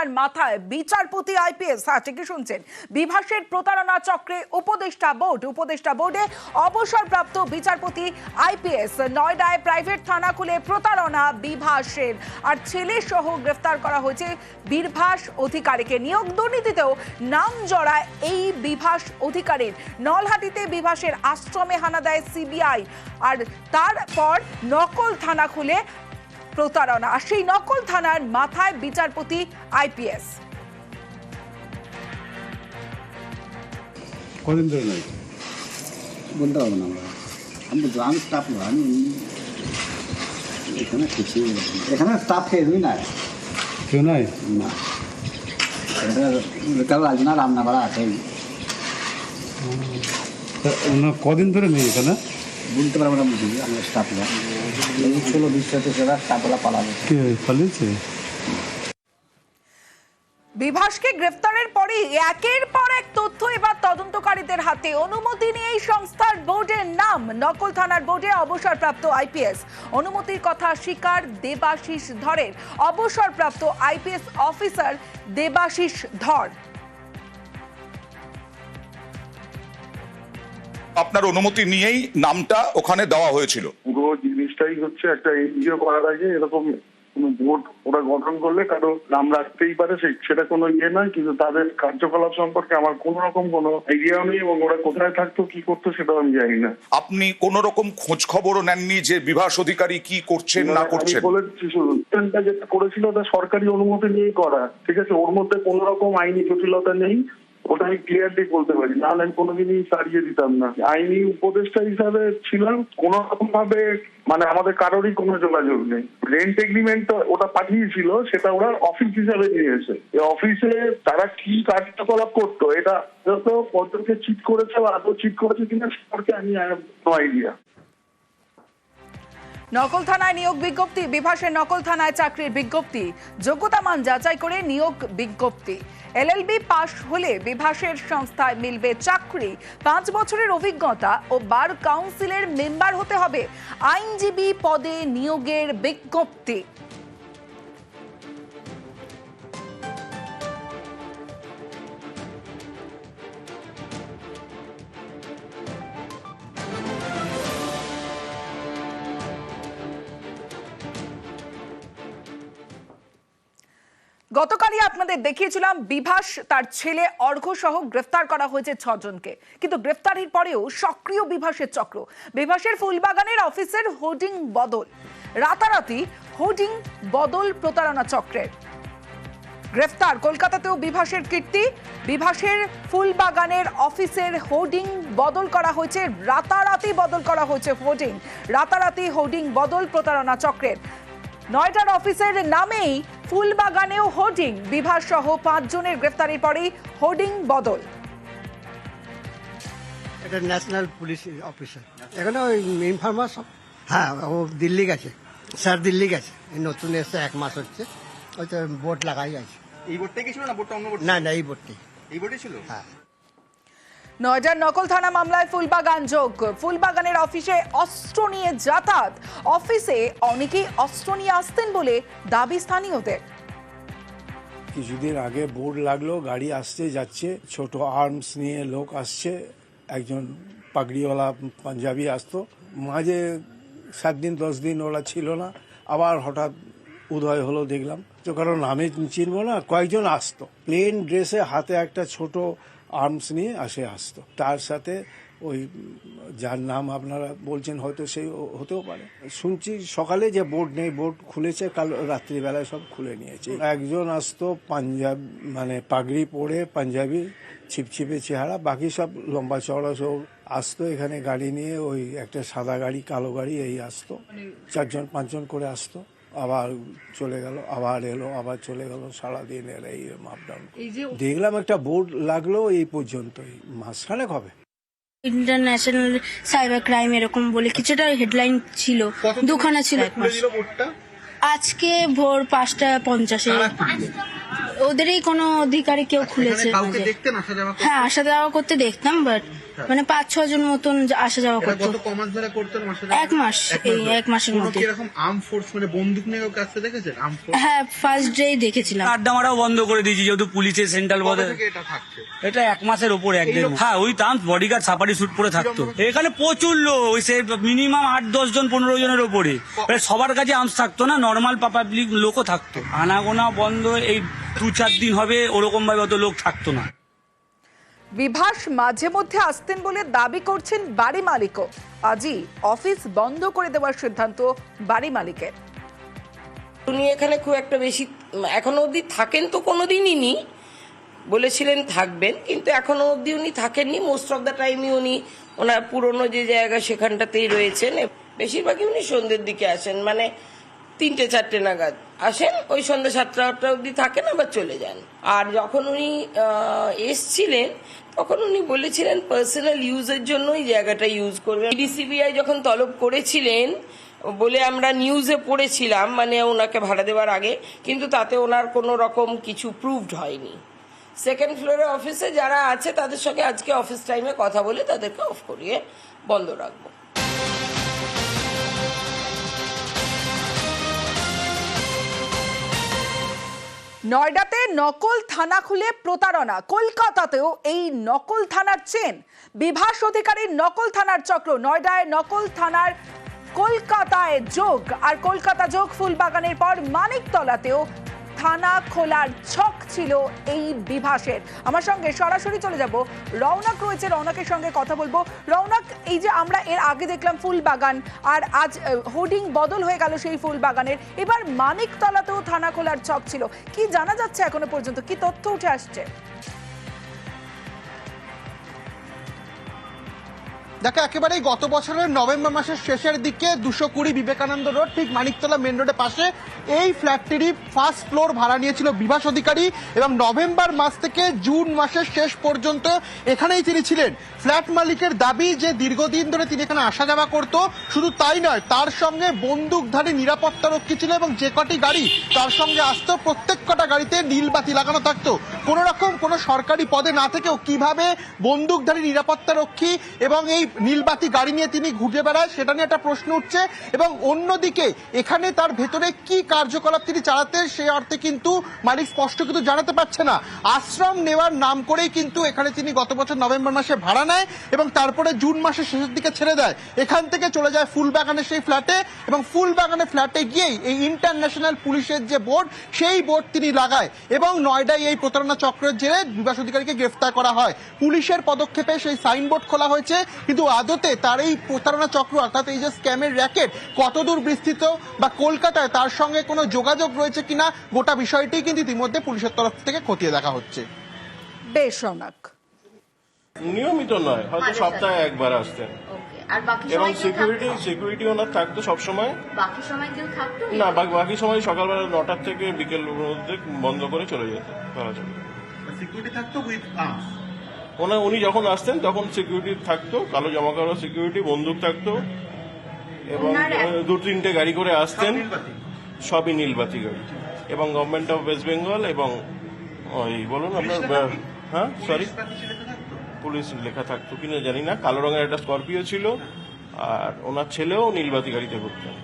থানার মাথায় বিচারপতি আইপিএস হ্যাঁ ঠিকই শুনছেন। বিভাসের প্রতারণা চক্রে উপদেষ্টা বোর্ড, উপদেষ্টা বোর্ডে অবসরপ্রাপ্ত বিচারপতি আইপিএস, নয়ডায় প্রাইভেট থানা খুলে প্রতারণা বিভাসের। আর ছেলে সহ গ্রেফতার করা হয়েছে বীরভাস অধিকারীকে। নিয়োগ দুর্নীতিতেও নাম জড়ায় এই বিভাস অধিকারীর। নলহাটিতে বিভাসের আশ্রমে হানা দেয় সিবিআই। আর তারপর নকল থানা খুলে প্রতারণা। আর সেই নকল থানার মাথায় বিচারপতি আইপিএস। কদিন ধরে নয় বলতে পারব না আমরা। আমি স্টাফ না আমি এখানে কিছুই না। এখানে স্টাফ কেউই নাই। কেউ নাই? না। আছে। কদিন ধরে নেই এখানে? বলতে পারব না বুঝি আমরা স্টাফরা এই ষোলো বিশ সেটা স্টাফরা পালাবে। কে পালিয়েছে? বিভাসকে গ্রেফতারের পরে একের পর এক তথ্য এবার তদন্তকারীদের হাতে। অনুমতি নিয়ে এই সংস্থার বোর্ডের নাম নকল থানার বোর্ডে অবসরপ্রাপ্ত আইপিএস। অনুমতির কথা স্বীকার দেবাশিস ধরের। অবসরপ্রাপ্ত আইপিএস অফিসার দেবাশিস ধর। আপনার অনুমতি নিয়েই নামটা ওখানে দেওয়া হয়েছিল। পুরো জিনিসটাই হচ্ছে একটা এনজিও করার আগে এরকম কোনো বোর্ড ওরা গঠন করলে কারও নাম রাখতেই পারে সেটা কোনো ইয়ে নয় কিন্তু তাদের কার্যকলাপ সম্পর্কে আমার কোনো রকম কোনো আইডিয়াও নেই এবং ওরা কোথায় থাকতো কি করতো সেটাও আমি জানি না। আপনি কোন রকম খোঁজ খবরও নেননি যে বিভাস অধিকারী কি করছেন না করছেন? আমি বলে দিচ্ছি যেটা করেছিল ওটা সরকারি অনুমতি নিয়েই করা ঠিক আছে? ওর মধ্যে কোনো রকম আইনি জটিলতা নেই ওটা আমি ক্লিয়ারলি বলতে পারি। নাহলে আমি কোনোদিনই সারিয়ে দিতাম না। আইনি উপদেষ্টা হিসাবে ছিলাম কোন রকম ভাবে মানে আমাদের কারোরই কোনো যোগাযোগ নেই। রেন্ট এগ্রিমেন্ট ওটা পাঠিয়েছিল, সেটা ওরা অফিস হিসাবে নিয়েছে অফিসে তারা কি কার্যকলাপ করতো, এটা তো কতকে চিট করেছে বা আদৌ চিট করেছে কিনা, সম্পর্কে আমি নো আইডিয়া নকল থানায় নিয়োগ বিজ্ঞপ্তি, বিভাসের নকল থানায় চাকরির বিজ্ঞপ্তি। যোগ্যতা মান যাচাই করে নিয়োগ বিজ্ঞপ্তি। এলএলবি পাশ হলে বিভাসের সংস্থায় মিলবে চাকরি। পাঁচ বছরের অভিজ্ঞতা ও বার কাউন্সিলের মেম্বার হতে হবে। আইনজীবী পদে নিয়োগের বিজ্ঞপ্তি। গতকালই আপনাদের দেখিয়েছিলাম বিভাস, তার ছেলে অর্ঘ সহ গ্রেফতার করা হয়েছে ছজনকে। কিন্তু গ্রেফতারির পরেও সক্রিয় বিভাসের চক্র। বিভাসের ফুলবাগানের অফিসের হোর্ডিং বদল। রাতারাতি হোর্ডিং বদল প্রতারণা চক্রের। গ্রেফতার, কলকাতাতেও বিভাসের কীর্তি। বিভাসের ফুলবাগানের অফিসের হোর্ডিং বদল করা হয়েছে, রাতারাতি বদল করা হয়েছে হোর্ডিং। রাতারাতি হোর্ডিং বদল প্রতারণা চক্রের। নয়টার অফিসের নামেই ফুলবাগানেও হোর্ডিং। বিভার সহ পাঁচজনের গ্রেফতারির পরেই হোর্ডিং বদল। এটা ন্যাশনাল পুলিশ অফিসার। এখানে ওই ইনফরমার সব। হ্যাঁ ও দিল্লি গেছে। স্যার দিল্লি গেছে। নতুন এসে এক মাস হচ্ছে। ওই তো বোর্ড লাগাই আছে। এই বোর্ডটাই কি ছিল না? বোর্ডটা অন্য বোর্ড না না এই বোর্ডটাই। এই বোর্ডই ছিল? হ্যাঁ। নয়ডার নকল থানা মামলায় ফুলবাগান যোগ। ফুলবাগানের অফিসে অস্ত্র নিয়ে যাতায়াত। অফিসে অনেকেই অস্ত্র নিয়ে আসতেন বলে দাবি স্থানীয়দের। কিছুদিন আগে বোর্ড লাগল, গাড়ি আসছে যাচ্ছে, ছোট আর্মস নিয়ে লোক আসছে, একজন পাগড়িওয়ালা পাঞ্জাবি আসতো। মাঝে সাত দিন, দশ দিন ওরা ছিল না, আবার হঠাৎ উদয় হলো দেখলাম। তো কারণ নামে চিনবো না, কয়েকজন আসতো। প্লেন ড্রেসে হাতে একটা ছোট আর্মস নিয়ে আসে আসতো। তার সাথে ওই, যার নাম আপনারা বলছেন হয়তো সেই হতেও পারে। শুনছি সকালে যে বোর্ড নেই বোর্ড খুলেছে, কাল রাত্রিবেলায় সব খুলে নিয়েছে। একজন আসতো পাঞ্জাব মানে পাগড়ি পরে পাঞ্জাবি ছিপছিপে চেহারা, বাকি সব লম্বা চওড়া সব আসতো। এখানে গাড়ি নিয়ে ওই একটা সাদা গাড়ি, কালো গাড়ি, এই আসতো। চারজন, পাঁচজন করে আসতো। আবার চলে গেল আবার এলো আবার চলে গেল সারাদিন এর এই আপ ডাউন দেখলাম একটা বোর্ড লাগল এই পর্যন্তই মাসখানেক হবে ইন্টারন্যাশনাল সাইবার ক্রাইম এরকম বলে কিছুটা হেডলাইন ছিল দুখানা ছিল মাস। আজকে ভোর পাঁচটা পঞ্চাশে। ওদেরই কোনো অধিকারী কেউ খুলেছে? হ্যাঁ আসা যাওয়া করতে দেখতাম বাট মানে পাঁচ ছ জন মতন আসা যাওয়া করতো। এক মাস, এই এক মাসের মধ্যে। এরকম আর্ম ফোর্স মানে বন্দুক নিয়ে কাউকে আসতে দেখেছেন? হ্যাঁ ফার্স্ট ডেই দেখেছিলাম। আড্ডা মারাও বন্ধ করে দিয়েছি যেহেতু পুলিশের সেন্ট্রাল কবে বদে এটা এক মাসের ওপরে এক দেড়। হ্যাঁ ওই তাম বডিগার্ড সাফারি স্যুট পরে থাকতো। এখানে প্রচুর লোক ওই সে মিনিমাম আট দশ জন পনেরো জনের ওপরে। সবার কাছে আর্মস থাকতো না নর্মাল পাবলিক লোকও থাকতো। আনাগোনা বন্ধ এই দু চার দিন হবে ওরকম ভাবে অত লোক থাকতো না। বিভাস মাঝে মধ্যে আসতেন বলে দাবি করছেন বাড়ি মালিকও। আজই অফিস বন্ধ করে দেওয়ার সিদ্ধান্ত বাড়ি মালিকের। উনি এখানে খুব একটা বেশি এখনও অবধি থাকেন তো কোনোদিনই নি। বলেছিলেন থাকবেন কিন্তু এখনও অবধি উনি থাকেননি। মোস্ট অফ দ্য টাইমই উনি ওনার পুরনো যে জায়গা সেখানটাতেই রয়েছেন। বেশিরভাগই উনি সন্ধ্যের দিকে আসেন। মানে তিনটে, চারটে নাগাদ আসেন, ওই সন্ধ্যা সাতটা, আটটা অবধি থাকেন, আবার চলে যান। আর যখন উনি এসছিলেন, তখন উনি বলেছিলেন পার্সোনাল ইউজের জন্য এই জায়গাটা ইউজ করবেন। ডিসিবিআই যখন তলব করেছিলেন, বলে আমরা নিউজে পড়েছিলাম মানে ওনাকে ভাড়া দেওয়ার আগে, কিন্তু তাতে ওনার কোনো রকম কিছু প্রুভড হয়নি। সেকেন্ড ফ্লোরে অফিসে যারা আছে, তাদের সঙ্গে আজকে অফিস টাইমে কথা বলে তাদেরকে অফ করিয়ে বন্ধ রাখব। নয়ডাতে নকল থানা খুলে প্রতারণা। কলকাতাতেও এই নকল থানার চেন। বিভাস অধিকারীর নকল থানার চক্র। নয়ডায় নকল থানার কলকাতায় যোগ। আর কলকাতা যোগ ফুলবাগানের পর মানিকতলাতেও থানা খোলার ছক ছিল এই বিভাসের। আমার সঙ্গে সরাসরি চলে যাব রৌনক রয়েছে। রৌনকের সঙ্গে কথা বলব। রৌনক এই যে আমরা এর আগে দেখলাম ফুল বাগান আর আজ হোর্ডিং বদল হয়ে গেল সেই ফুল বাগানের এবার মানিকতলাতেও থানা খোলার ছক ছিল। কি জানা যাচ্ছে এখনও পর্যন্ত? কি তথ্য উঠে আসছে? দেখো, একেবারেই গত বছরের নভেম্বর মাসের শেষের দিকে দুশো কুড়ি বিবেকানন্দ রোড, ঠিক মানিকতলা মেন রোডের পাশে এই ফ্ল্যাটটিরই ফার্স্ট ফ্লোর ভাড়া নিয়েছিল বিভাস অধিকারী এবং নভেম্বর মাস থেকে জুন মাসের শেষ পর্যন্ত এখানেই তিনি ছিলেন। ফ্ল্যাট মালিকের দাবি যে দীর্ঘদিন ধরে তিনি এখানে আসা যাওয়া করত, শুধু তাই নয়, তার সঙ্গে বন্দুকধারী নিরাপত্তা রক্ষী ছিল এবং যে কটি গাড়ি তার সঙ্গে আসতো, প্রত্যেক কটা গাড়িতে নীল বাতি লাগানো থাকতো। কোনো রকম কোনো সরকারি পদে না থেকেও কীভাবে বন্দুকধারী নিরাপত্তা রক্ষী এবং এই নীলবাতি গাড়ি নিয়ে তিনি ঘুরে বেড়ায়, সেটা নিয়ে একটা প্রশ্ন উঠছে। এবং অন্যদিকে, এখানে তার ভেতরে কি কার্যকলাপ তিনি চালাতেন সে অর্থে কিন্তু মালিক স্পষ্ট কিন্তু জানাতে পারছে না। আশ্রম নেওয়ার নাম করেই কিন্তু এখানে তিনি গত বছর নভেম্বর মাসে ভাড়া নেয় এবং তারপরে জুন মাসের শেষের দিকে ছেড়ে দেয়। এখান থেকে চলে যায় ফুলবাগানের সেই ফ্ল্যাটে এবং ফুলবাগানের ফ্ল্যাটে গিয়েই এই ইন্টারন্যাশনাল পুলিশের যে বোর্ড, সেই বোর্ড তিনি লাগায় এবং নয়ডায় এই প্রতারণা চক্রের জেরে বিভাস অধিকারীকে গ্রেফতার করা হয়। পুলিশের পদক্ষেপে সেই সাইনবোর্ড খোলা হয়েছে, কিন্তু আদতে তার এই প্রতারণা চক্র অর্থাৎ এই যে স্ক্যামের র্যাকেট কতদূর বিস্তৃত বা কলকাতায় তার সঙ্গে কোনো যোগাযোগ রয়েছে কিনা গোটা বিষয়টি কিন্তু ইতিমধ্যে পুলিশের তরফ থেকে খতিয়ে দেখা হচ্ছে। বেশ রৌনক। নিয়মিত নয় হয়তো সপ্তাহে একবার আসতেন আর এবং সিকিউরিটি? সিকিউরিটি ওনার থাকতো? সবসময়। বাকি সময় কেউ থাকতো? না বাকি বাকি সময় সকালবেলা নটার থেকে বিকেল মধ্যে বন্ধ করে চলে যেত। চলাচল সিকিউরিটি থাকতো উইথ আর্মস ওনার উনি যখন আসতেন তখন সিকিউরিটি থাকতো কালো জামা কাপড় সিকিউরিটি বন্দুক থাকতো এবং দু তিনটে গাড়ি করে আসতেন। সবই নীলবাতি। গাড়ি। এবং গভর্নমেন্ট অফ ওয়েস্ট বেঙ্গল এবং ওই বলুন আপনার হ্যাঁ সরি পুলিশ লেখা থাকতো কিনা জানি না। কালো রঙের একটা স্করপিও ছিল আর ওনার ছেলেও নীলবাতি গাড়িতে ঘুরতেন।